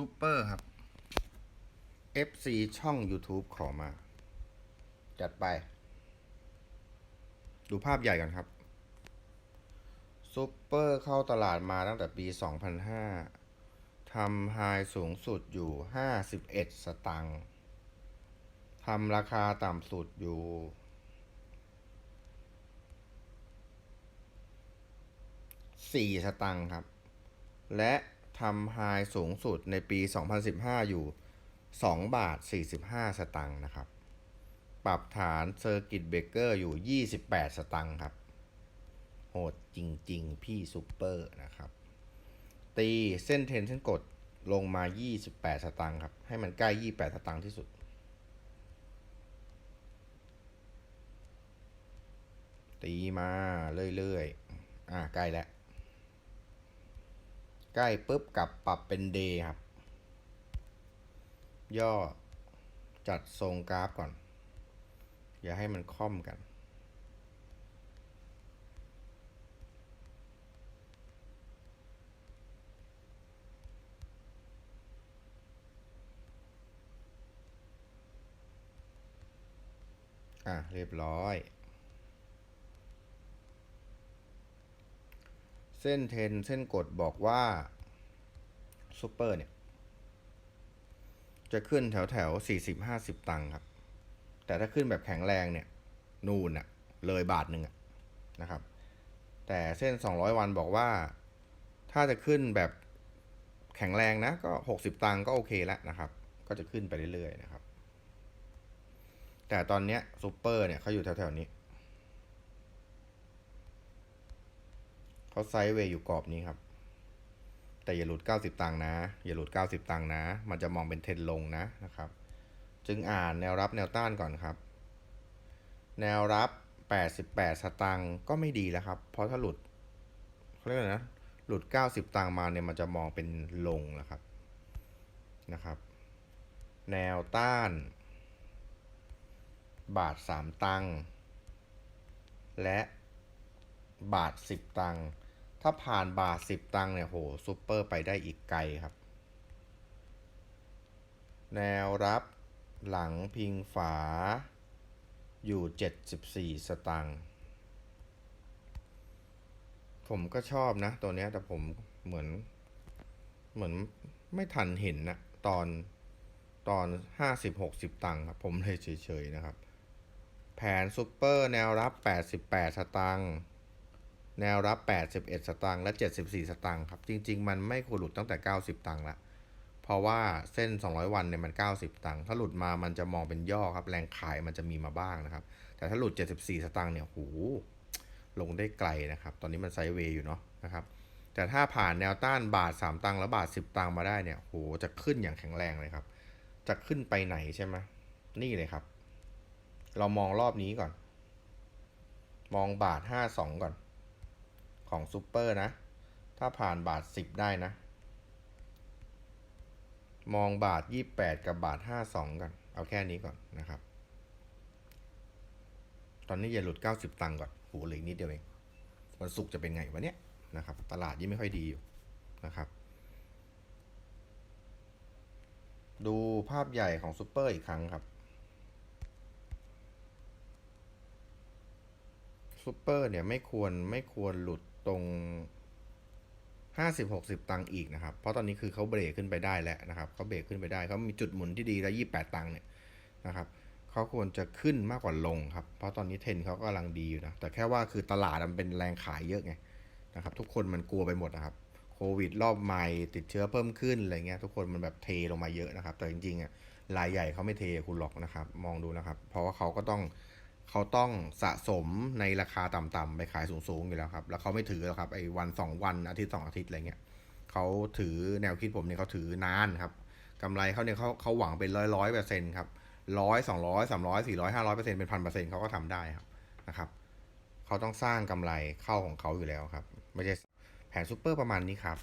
ซูเปอร์ครับ FC ช่อง YouTube ขอมา จัดไป ดูภาพใหญ่กันครับซูเปอร์เข้าตลาดมาตั้งแต่ปี 2005 ทำไฮสูงสุดอยู่ 51 สตังค์ทำราคาต่ำสุดอยู่ 4 สตังค์ครับ และ ทำไฮสูงสุดในปี 2015 อยู่ 2 บาท 45 สตังค์นะครับ ปรับฐานเซอร์กิตเบเกอร์อยู่ 28 สตังค์ครับ โหดจริง ๆ พี่ซูเปอร์นะครับ ตีเส้นเทนเส้นกดลงมา 28 สตังค์ครับ ให้มันใกล้ 28 สตังค์ที่สุด ตีมาเรื่อย ๆ อ่าใกล้แล้ว ใกล้ปุ๊บกลับปรับเป็นเดย์ครับ ย่อจัดทรงกราฟก่อน อย่าให้มันค่อมกัน อะ เรียบร้อย เส้นเทนเส้นกดบอกว่าซูเปอร์เนี่ย จะขึ้นแถวแถวสี่สิบห้าสิบตังค์ครับ แต่ถ้าขึ้นแบบแข็งแรงเนี่ย นูนอะเลยบาทหนึ่งอะนะครับ แต่เส้น 200 วันบอกว่า ถ้าจะขึ้นแบบแข็งแรงนะก็ 60 ตังค์ก็โอเคแล้วนะครับ ก็จะขึ้นไปเรื่อยๆนะครับ แต่ตอนเนี้ยซูเปอร์เนี่ยเขาอยู่แถวๆนี้ เขาไซด์เวย์อยู่กรอบนี้ครับ แต่อย่าหลุด 90 ตังค์นะ อย่าหลุด 90 ตังค์นะ มันจะมองเป็นเทรนลงนะนะครับ จึงอ่านแนวรับแนวต้านก่อนครับ แนวรับ 88 สตังค์ก็ไม่ดีแล้วครับ เพราะถ้าหลุดเขาเรียกอะไรนะ หลุด 90 ตังค์มาเนี่ยมันจะมองเป็นลงแล้วครับนะครับ แนวต้าน บาท 3 ตังค์และบาท 10 ตังค์ ถ้าผ่านบาท10ตังค์เนี่ยโหซูเปอร์ไปได้อีกไกลครับ แนวรับหลังพิงฝาอยู่ 74 สตังค์ผมก็ชอบนะตัวเนี้ยแต่ผมเหมือน เหมือนไม่ทันเห็นนะตอนตอน 50-60 ตังค์ครับ ผมเลยเฉยๆนะครับ แผนซูเปอร์แนวรับ 88 สตังค์ แนวรับ 81 สตางค์และ 74 สตางค์ครับ จริง ๆ มันไม่ควรหลุดตั้งแต่ 90 ตังค์ละ เพราะว่าเส้น 200 วันเนี่ยมัน 90 ตังค์ ถ้าหลุดมามันจะมองเป็นย่อครับ แรงขายมันจะมีมาบ้างนะครับ แต่ถ้าหลุด 74 สตางค์เนี่ยหูลงได้ไกลนะครับ ตอนนี้มันไซด์เวย์อยู่เนาะนะครับ แต่ถ้าผ่านแนวต้านบาท 3 ตังค์แล้วบาท 10 ตังค์มาได้เนี่ยโหจะขึ้นอย่างแข็งแรงเลยครับ จะขึ้นไปไหนใช่ไหมนี่เลยครับ เรามองรอบนี้ก่อน มองบาท 52 ก่อน ของซูเปอร์นะ ถ้าผ่านบาท 10 ได้นะ มองบาท 28 กับบาท 52ก่อนเอาแค่นี้ก่อนนะครับ ตอนนี้อย่าหลุด 90 ตังค์ก่อนโหเหลือนิดเดียวเอง วันศุกร์จะเป็นไงวะเนี้ยนะครับ ตลาดยิ่งไม่ค่อยดีอยู่นะครับ ดูภาพใหญ่ของซูเปอร์อีกครั้งครับซูเปอร์เนี่ยไม่ควรไม่ควรหลุด ตรงห้าสิบหกสิบตังค์อีกนะครับ เพราะตอนนี้คือเขาเบรกขึ้นไปได้แล้วนะครับเขาเบรกขึ้นไปได้เขามีจุดหมุนที่ดีแล้วยี่แปดตังค์เนี่ยนะครับเขาควรจะขึ้นมากกว่าลงครับ เพราะตอนนี้เทนเขากำลังดีอยู่นะ แต่แค่ว่าคือตลาดมันเป็นแรงขายเยอะไงนะครับ ทุกคนมันกลัวไปหมดนะครับ โควิดรอบใหม่ติดเชื้อเพิ่มขึ้นอะไรเงี้ย ทุกคนมันแบบเทลงมาเยอะนะครับ แต่จริงๆอะรายใหญ่เขาไม่เทคุณหรอกนะครับ มองดูนะครับ เพราะว่าเขาก็ต้อง เขาต้องสะสมในราคาต่ำๆไปขายสูงๆอยู่แล้วครับ แล้วเขาไม่ถือหรอกครับไอ้วันสองวันอาทิตย์สองอาทิตย์อะไรเงี้ยเขาถือแนวคิดผมเนี่ยเขาถือนานครับกำไรเขาเนี่ยเขาเขาหวังเป็นร้อยร้อยเปอร์เซ็นต์ครับร้อยสองร้อยสามร้อยสี่ร้อยห้าร้อยเปอร์เซ็นต์เป็นพันเปอร์เซ็นต์เขาก็ทำได้ครับนะครับเขาต้องสร้างกำไรเข้าของเขาอยู่แล้วครับ ไม่ใช่แผนซูเปอร์ประมาณนี้ครับ